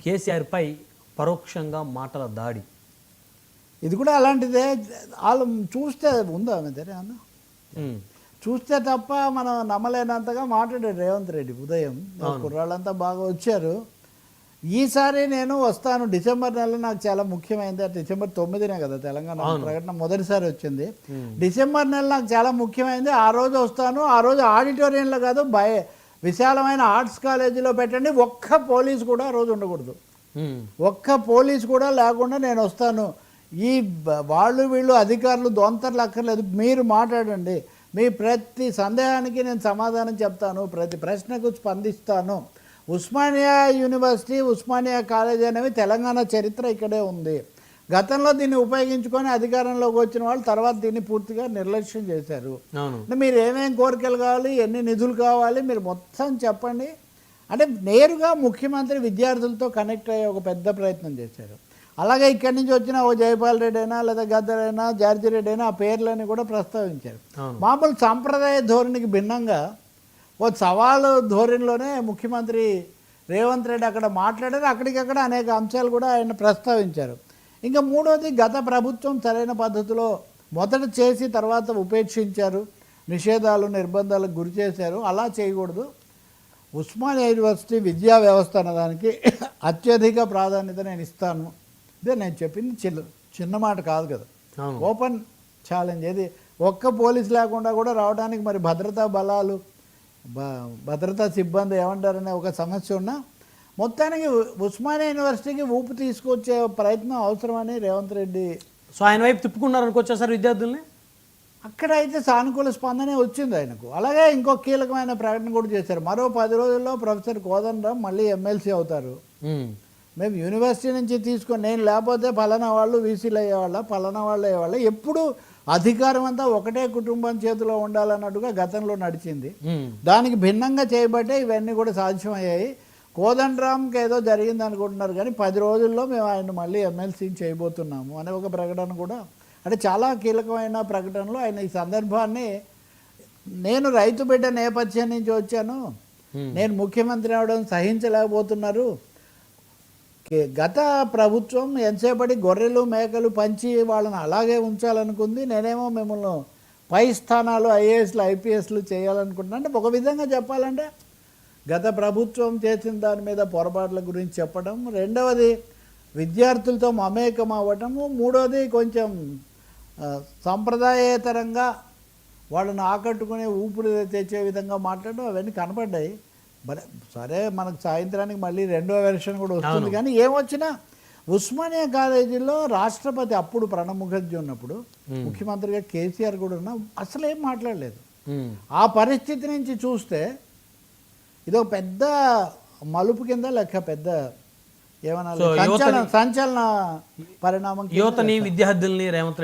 కేసీఆర్పై పరోక్షంగా మాటల దాడి. ఇది కూడా అలాంటిదే. వాళ్ళు చూస్తే ఉందా ఆమె ఉమ్, చూస్తే తప్ప మనం నమ్మలేనంతగా మాట్లాడాడు రేవంత్ రెడ్డి ఉదయం. కుర్రాళ్ళంతా బాగా వచ్చారు. ఈసారి నేను వస్తాను. డిసెంబర్ నెల నాకు చాలా ముఖ్యమైనది ఆ డిసెంబర్ తొమ్మిదినే కదా తెలంగాణ ప్రకటన మొదటిసారి వచ్చింది. డిసెంబర్ నెల నాకు చాలా ముఖ్యమైనది ఆ రోజు వస్తాను. ఆ రోజు ఆడిటోరియంలో కాదు బయ విశాలమైన ఆర్ట్స్ కాలేజీలో పెట్టండి ఒక్క పోలీస్ కూడా రోజు ఉండకూడదు. ఒక్క పోలీస్ కూడా లేకుండా నేను వస్తాను. ఈ వాళ్ళు వీళ్ళు అధికారులు దొంతర్లు అక్కర్లేదు మీరు మాట్లాడండి. మీ ప్రతి సందేహానికి నేను సమాధానం చెప్తాను ప్రతి ప్రశ్నకు స్పందిస్తాను. ఉస్మానియా యూనివర్సిటీ ఉస్మానియా కాలేజ్ అనేవి తెలంగాణ చరిత్ర ఇక్కడే ఉంది. గతంలో దీన్ని ఉపయోగించుకొని అధికారంలోకి వచ్చిన వాళ్ళు తర్వాత దీన్ని పూర్తిగా నిర్లక్ష్యం చేశారు. అంటే మీరు ఏమేం కోరికలు కావాలి ఎన్ని నిధులు కావాలి మీరు మొత్తం చెప్పండి. అంటే నేరుగా ముఖ్యమంత్రి విద్యార్థులతో కనెక్ట్ అయ్యే ఒక పెద్ద ప్రయత్నం చేశారు. అలాగే ఇక్కడి నుంచి వచ్చిన ఓ జయపాల్ రెడ్డి అయినా లేదా గద్దర్ అయినా జార్జి రెడ్డి అయినా ఆ పేర్లని కూడా ప్రస్తావించారు. మామూలు సాంప్రదాయ ధోరణికి భిన్నంగా ఓ సవాలు ధోరణిలోనే ముఖ్యమంత్రి రేవంత్ రెడ్డి అక్కడ మాట్లాడారు. అక్కడికక్కడ అనేక అంశాలు కూడా ఆయన ప్రస్తావించారు. ఇంకా మూడోది గత ప్రభుత్వం సరైన పద్ధతిలో మొదట చేసి తర్వాత ఉపేక్షించారు. నిషేధాలు నిర్బంధాలకు గురి చేశారు. అలా చేయకూడదు. ఉస్మానియా యూనివర్సిటీ విద్యా వ్యవస్థ అన్నదానికి అత్యధిక ప్రాధాన్యత నేను ఇస్తాను. ఇదే నేను చెప్పింది చిన్న చిన్న మాట కాదు కదా. ఓపెన్ ఛాలెంజ్ ఏది? ఒక్క పోలీస్ లేకుండా కూడా రావడానికి మరి భద్రతా బలాలు భద్రతా సిబ్బంది ఏమంటారనే ఒక సమస్య ఉన్నా మొత్తానికి ఉస్మానియా యూనివర్సిటీకి ఊపు తీసుకొచ్చే ప్రయత్నం అవసరమని రేవంత్ రెడ్డి. సో ఆయన వైపు తిప్పుకున్నారు అనుకోవచ్చా సార్ విద్యార్థుల్ని? అక్కడ అయితే సానుకూల స్పందనే వచ్చింది ఆయనకు. అలాగే ఇంకో కీలకమైన ప్రకటన కూడా చేశారు. మరో పది రోజుల్లో ప్రొఫెసర్ కోదండరాం మళ్ళీ ఎమ్మెల్సీ అవుతారు. మేము యూనివర్సిటీ నుంచి తీసుకొని నేను లేకపోతే ఫలానా వాళ్ళు వీసీలు అయ్యేవాళ్ళ ఫలానా వాళ్ళు అయ్యేవాళ్ళ ఎప్పుడు అధికారం అంతా ఒకటే కుటుంబం చేతిలో ఉండాలన్నట్టుగా గతంలో నడిచింది. దానికి భిన్నంగా చేయబట్టే ఇవన్నీ కూడా సాధ్యమయ్యాయి. కోదండరామ్కి ఏదో జరిగింది అనుకుంటున్నారు కానీ పది రోజుల్లో మేము ఆయన మళ్ళీ ఎమ్మెల్సీని చేయబోతున్నాము అనే ఒక ప్రకటన కూడా. అంటే చాలా కీలకమైన ప్రకటనలో ఆయన ఈ సందర్భాన్ని నేను రైతు బిడ్డ నేపథ్యం నుంచి వచ్చాను. నేను ముఖ్యమంత్రి అవడం సహించలేకపోతున్నారు. గత ప్రభుత్వం ఎంతసేపటి గొర్రెలు మేకలు పంచి వాళ్ళని అలాగే ఉంచాలనుకుంది. నేనేమో మిమ్మల్ని పై స్థానాలు ఐఏఎస్లు ఐపీఎస్లు చేయాలనుకుంటున్నా. అంటే ఒక విధంగా చెప్పాలంటే గత ప్రభుత్వం చేసిన దాని మీద పొరపాట్ల గురించి చెప్పడం రెండవది విద్యార్థులతో మమేకం అవ్వటము మూడవది కొంచెం సంప్రదాయేతరంగా వాళ్ళని ఆకట్టుకునే ఊపిరి తెచ్చే విధంగా మాట్లాడడం అవన్నీ కనపడ్డాయి. సరే మనకు సాయంత్రానికి మళ్ళీ రెండో వెర్షన్ కూడా వస్తుంది. కానీ ఏమొచ్చినా ఉస్మానియా కాలేజీలో రాష్ట్రపతి అప్పుడు ప్రణబ్ ముఖర్జీ ఉన్నప్పుడు ముఖ్యమంత్రిగా కేసీఆర్ కూడా ఉన్నా అసలు ఏం మాట్లాడలేదు. ఆ పరిస్థితి నుంచి చూస్తే ఇది ఒక పెద్ద మలుపు కింద లెక్క పెద్ద ఏమన్నా సంచలన సంచలన పరిణామం యువతని విద్యార్థుల్ని రేవంత్